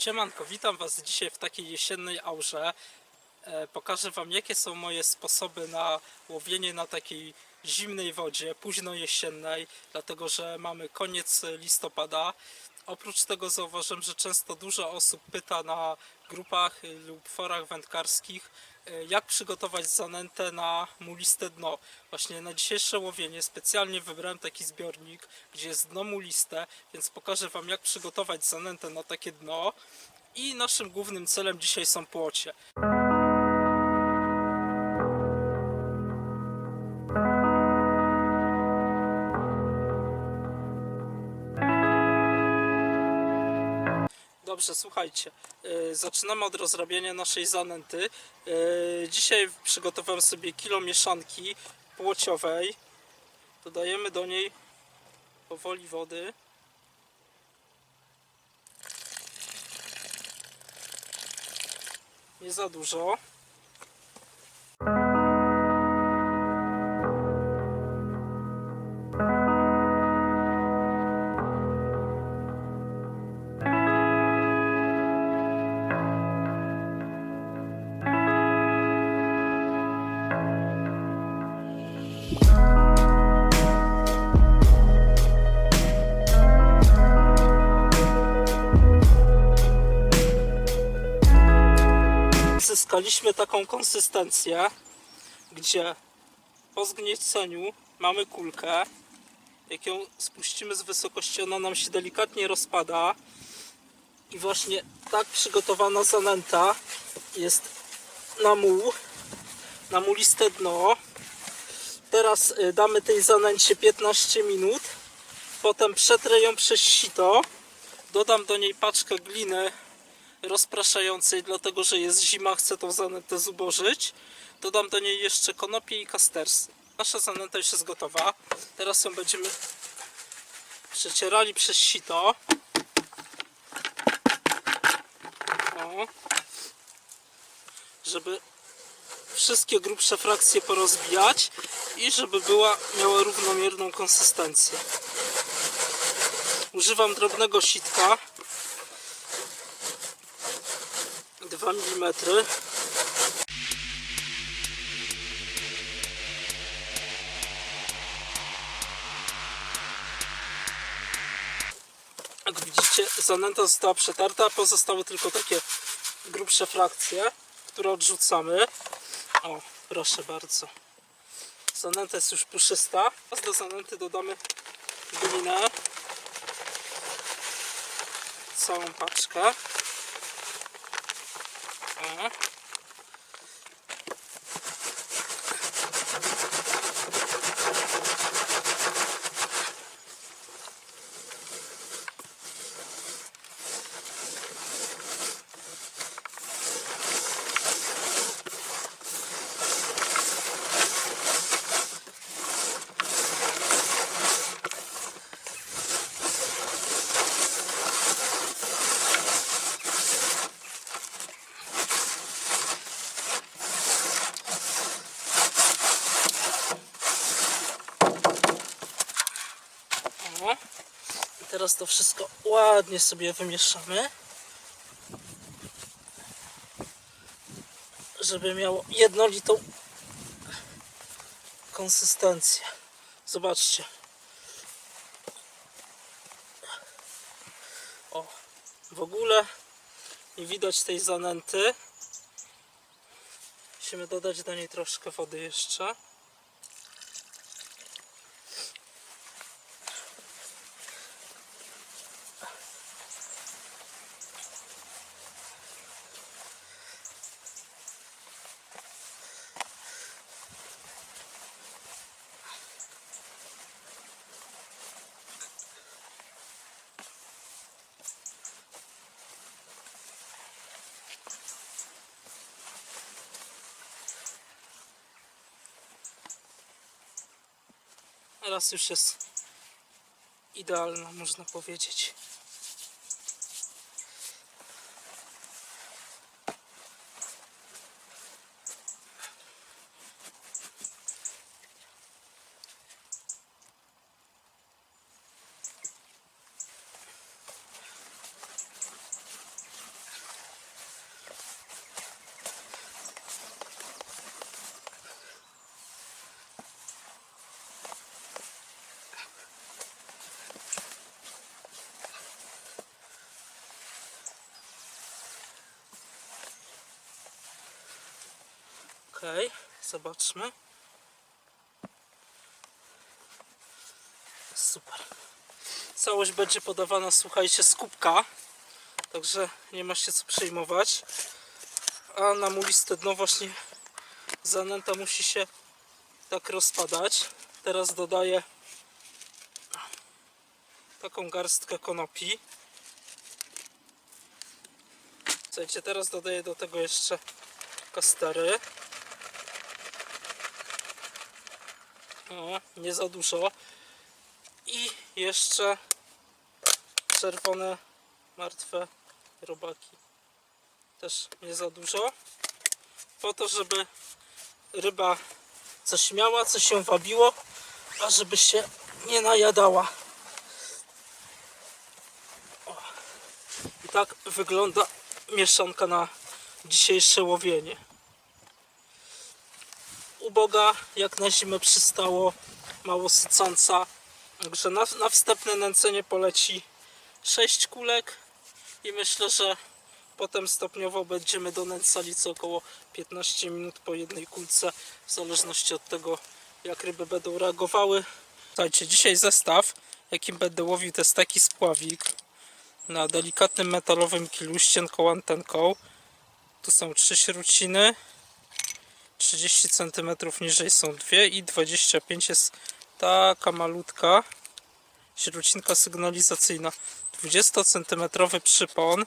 Siemanko, witam Was dzisiaj w takiej jesiennej aurze. E, pokażę Wam jakie są moje sposoby na łowienie na takiej zimnej wodzie, późno jesiennej, dlatego że mamy koniec listopada. Oprócz tego zauważyłem, że często dużo osób pyta na grupach lub forach wędkarskich, jak przygotować zanętę na muliste dno. Właśnie na dzisiejsze łowienie specjalnie wybrałem taki zbiornik, gdzie jest dno muliste, więc pokażę Wam jak przygotować zanętę na takie dno. I naszym głównym celem dzisiaj są płocie. Dobrze, słuchajcie. yy, Zaczynamy od rozrabiania naszej zanęty. Yy, Dzisiaj przygotowałem sobie kilo mieszanki płociowej. Dodajemy do niej powoli wody. Nie za dużo. Zyskaliśmy taką konsystencję, gdzie po zgnieceniu mamy kulkę. Jak ją spuścimy z wysokości, ona nam się delikatnie rozpada. I właśnie tak przygotowana zanęta jest na muł, na muliste dno. Teraz y, damy tej zanęcie 15 minut. Potem przetrę ją przez sito. Dodam do niej paczkę gliny rozpraszającej, dlatego że jest zima, chcę tą zanętę zubożyć. Dodam do niej jeszcze konopie i kastersy. Nasza zanęta już jest gotowa. Teraz ją będziemy przecierali przez sito. O. Żeby wszystkie grubsze frakcje porozbijać i żeby była miała równomierną konsystencję. Używam drobnego sitka 2 mm. Jak widzicie, zanęta została przetarta, pozostały tylko takie grubsze frakcje, które odrzucamy. O, proszę bardzo. Zanęta jest już puszysta. Teraz do zanęty dodamy glinę. Całą paczkę. O. O. I teraz to wszystko ładnie sobie wymieszamy. Żeby miało jednolitą konsystencję. Zobaczcie. O, w ogóle nie widać tej zanęty. Musimy dodać do niej troszkę wody jeszcze. Teraz już jest idealna, można powiedzieć. Ok, zobaczmy. Super. Całość będzie podawana, słuchajcie, z kubka. Także nie ma się co przejmować. A na muliste dno właśnie zanęta musi się tak rozpadać. Teraz dodaję taką garstkę konopi. Słuchajcie, teraz dodaję do tego jeszcze kastery. O, nie za dużo. I jeszcze czerwone, martwe robaki. Też nie za dużo. Po to, żeby ryba coś miała, coś się wabiło, a żeby się nie najadała. O. I tak wygląda mieszanka na dzisiejsze łowienie. Uboga, jak na zimę przystało, mało sycąca. Także na, na wstępne nęcenie poleci 6 kulek i myślę, że potem stopniowo będziemy donęcali co około 15 minut po jednej kulce, w zależności od tego, jak ryby będą reagowały. Słuchajcie, dzisiaj zestaw, jakim będę łowił, to jest taki spławik na delikatnym metalowym kilu z cienką antenką. Tu są trzy śruciny, 30 cm niżej są dwie i 25 jest taka malutka śrucinka sygnalizacyjna. 20 cm przypon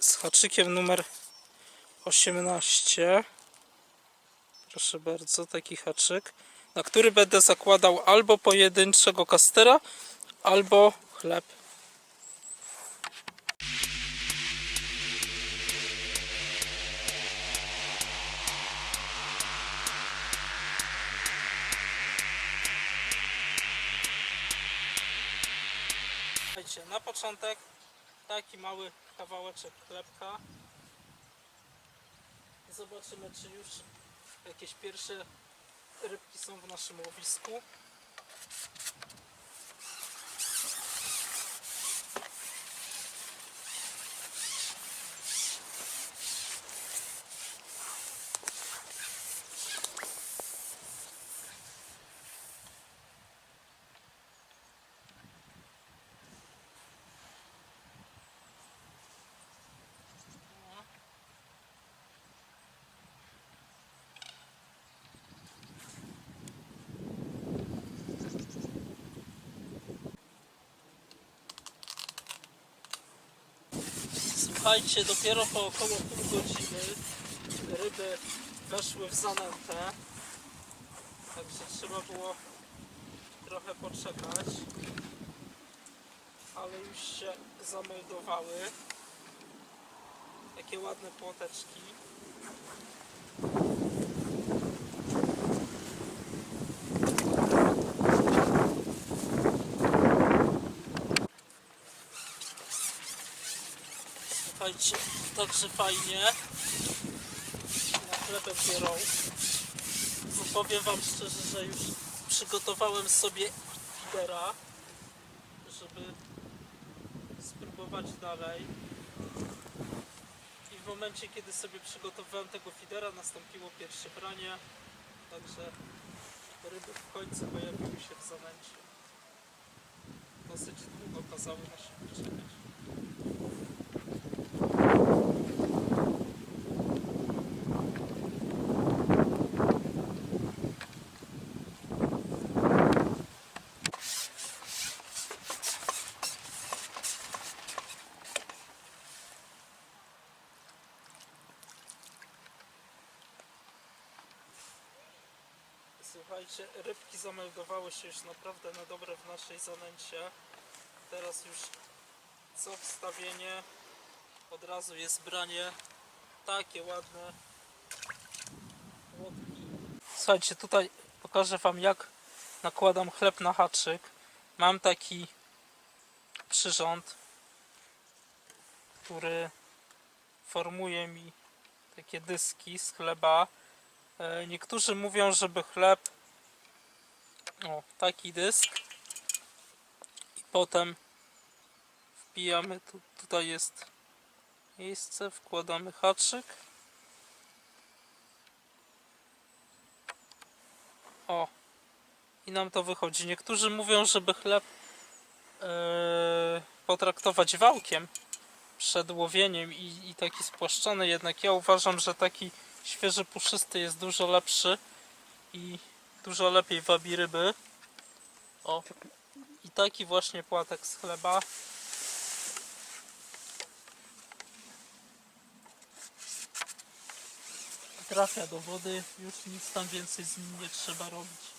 z haczykiem numer 18. Proszę bardzo, taki haczyk, na który będę zakładał albo pojedynczego kastera, albo chleb. Początek taki mały kawałeczek chlebka. Zobaczymy, czy już jakieś pierwsze rybki są w naszym łowisku. Słuchajcie, dopiero po około pół godziny ryby weszły w zanętę. Także trzeba było trochę poczekać. Ale już się zameldowały. Takie ładne płoteczki. Słuchajcie, także fajnie. Na chlebek biorą. No powiem wam szczerze, że już przygotowałem sobie fidera, żeby spróbować dalej. I w momencie, kiedy sobie przygotowałem tego fidera, nastąpiło pierwsze branie. Także ryby w końcu pojawiły się w zanęcie. Dosyć długo kazały na siebie czekać. Słuchajcie, rybki zameldowały się już naprawdę na dobre w naszej zanęcie. Teraz już co wstawienie, od razu jest branie. Takie ładne łotki. Słuchajcie, tutaj pokażę Wam jak nakładam chleb na haczyk. Mam taki przyrząd, który formuje mi takie dyski z chleba. E, Niektórzy mówią, żeby chleb o taki dysk i potem wbijamy tu, tutaj jest miejsce, wkładamy haczyk O. I nam to wychodzi. Niektórzy mówią, żeby chleb e, potraktować wałkiem przed łowieniem i, i taki spłaszczony. Jednak ja uważam, że taki świeży, puszysty jest dużo lepszy i dużo lepiej wabi ryby. O. I taki właśnie płatek z chleba. Trafia do wody, już nic tam więcej z nim nie trzeba robić.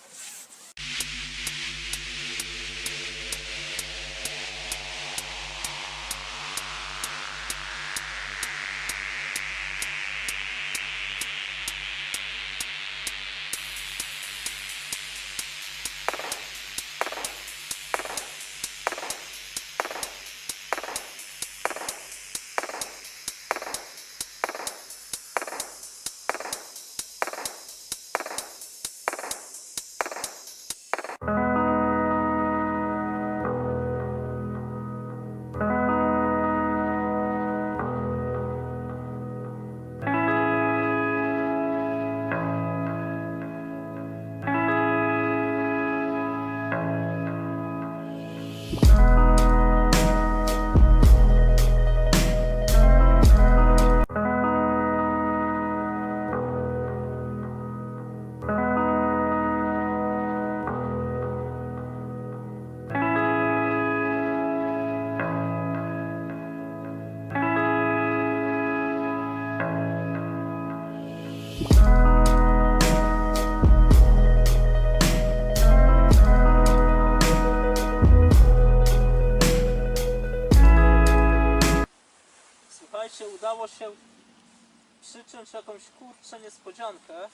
Niespodziankę.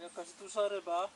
Jakaś duża ryba.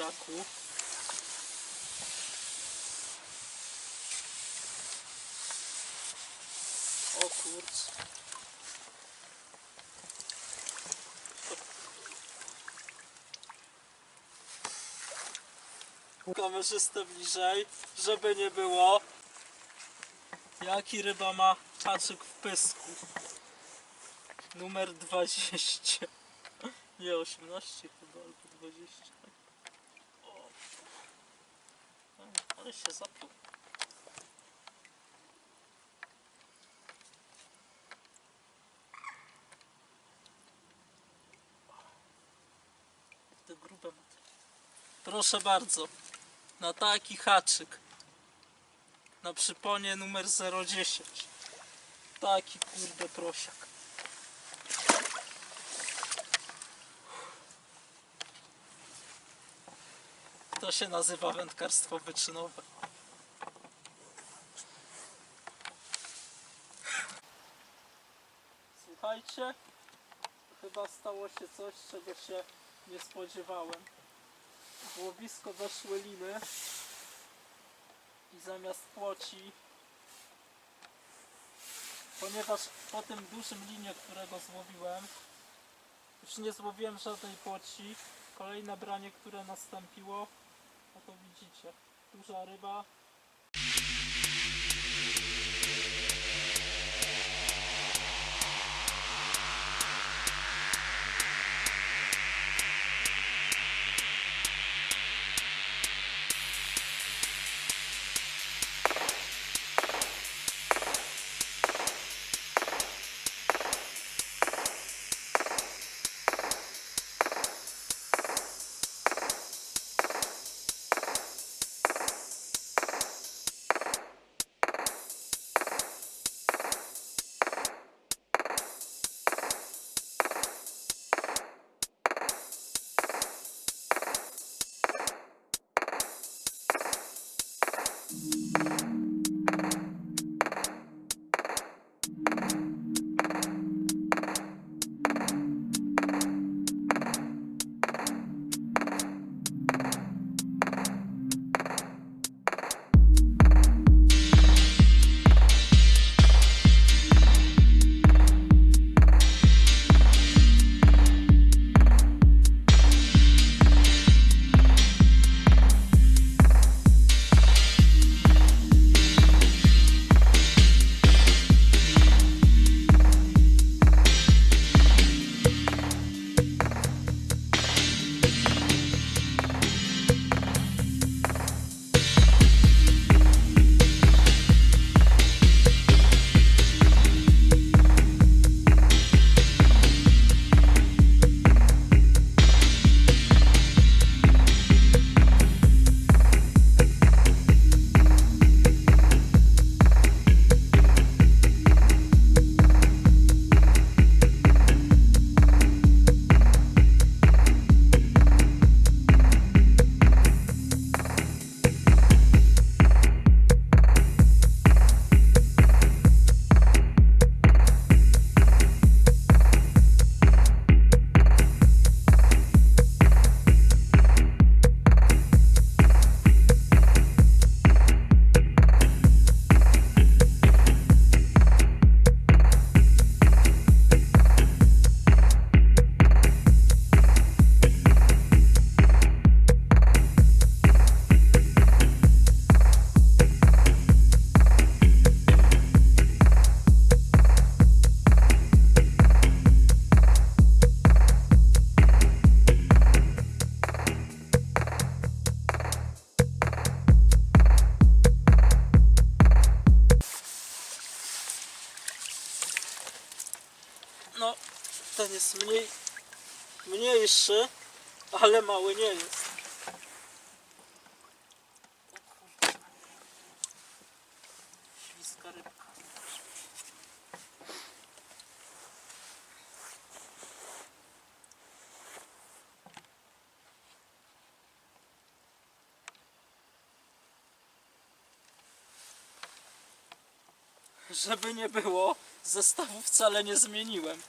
Podbieraku. O kurcz. Kamerzystę bliżej, żeby nie było. Jaki ryba ma haczyk w pysku? Numer 20. Nie, 18 chyba, albo 20. O. Ale się zapiął. Te grube. Proszę bardzo. Na taki haczyk. Na przyponie numer 010. Taki kurde prosiak. To się nazywa wędkarstwo wyczynowe. Słuchajcie, chyba stało się coś, czego się nie spodziewałem. W łowisko doszły liny i zamiast płoci, ponieważ po tym dużym linie, którego złowiłem, już nie złowiłem żadnej płoci, kolejne branie, które nastąpiło, widzicie, duża ryba. Żeby nie było, zestawu wcale nie zmieniłem.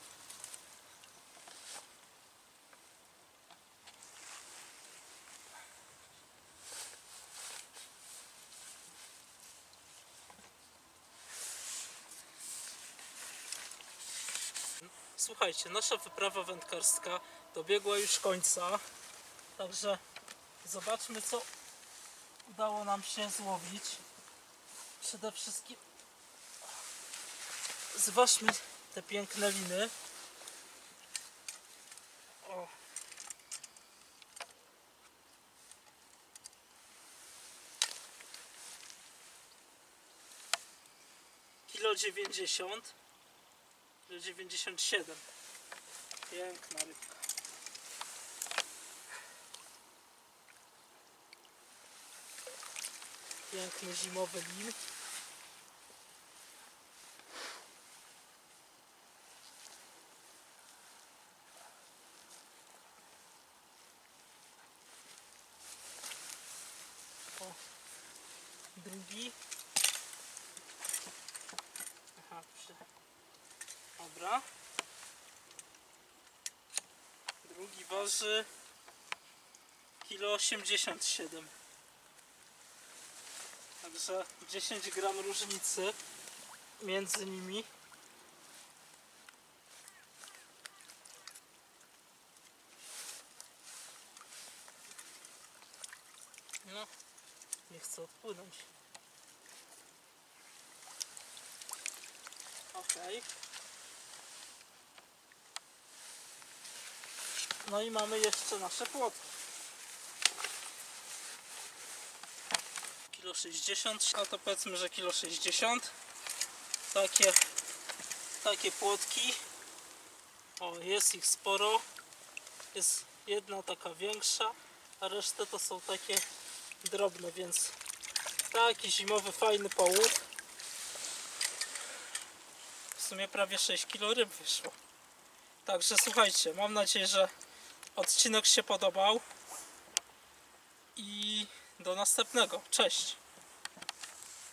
Słuchajcie, nasza wyprawa wędkarska dobiegła już końca, także zobaczmy co udało nam się złowić. Przede wszystkim zważmy te piękne liny. O. Kilo 90 kilo 97 Piękna rybka Piękny zimowy lin drugi Aha, przy... Dobra. Drugi waży kilo 87. Także 10 gram różnicy między nimi. No, nie chcę odpłynąć. No i mamy jeszcze nasze płotki. Kilo 60, a to powiedzmy, że kilo 60. Takie, takie płotki. O, jest ich sporo. Jest jedna taka większa, a resztę to są takie drobne, więc taki zimowy fajny połów. Sumie prawie 6 kg ryb wyszło. Także słuchajcie, mam nadzieję, że odcinek się podobał. I do następnego. Cześć!